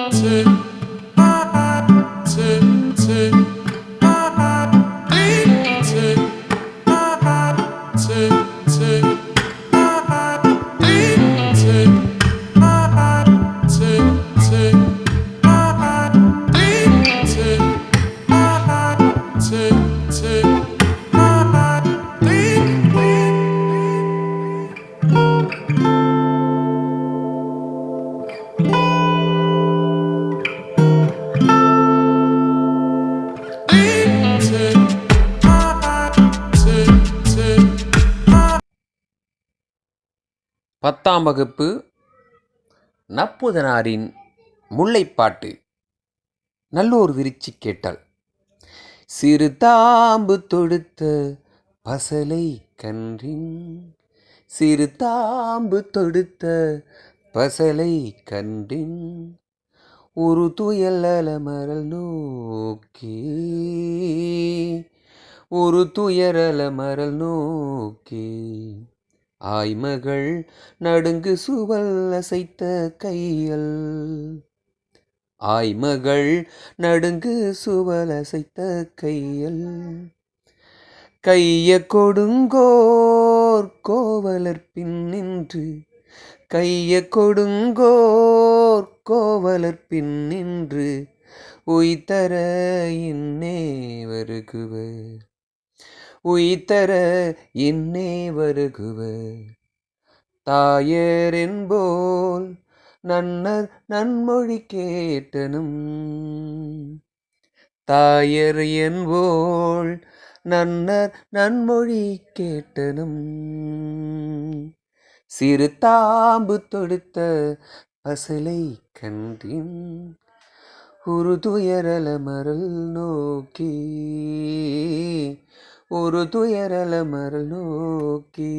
mountain. பத்தாம் வகுப்பு நப்புதனாரின் முல்லைப்பாட்டு. நல்லோர் விரிச்சி கேட்டாள். சிறு தாம்பு தொடுத்த பசலை கன்றின். சிறு தாம்பு தொடுத்த பசலை கன்றின். ஒரு துயல் மரல் நோக்கி. ஒரு துயரல மரல் நோக்கி. ஆய்மகள் நடுங்கு சுவல் அசைத்த கையல். ஆய்மகள் நடுங்கு சுவல் அசைத்த கையல். கைய கொடுங்கோர் கோவலர் பின் நின்று கைய கொடுங்கோர் கோவலர் பின் நின்று உய்தர இன்னே வருகுவர். உயித்தர இன்னே வருகுவர். தாயர் என்போல் நன்னர் நன்மொழி கேட்டனும். தாயர் என்போல் நன்னர் நன்மொழி கேட்டனும். சிறு தாம்பு தொடுத்த பசலை கன்றின் உருதுயரல மரல் நோக்கி ஒரு துயரல மரல் நோக்கி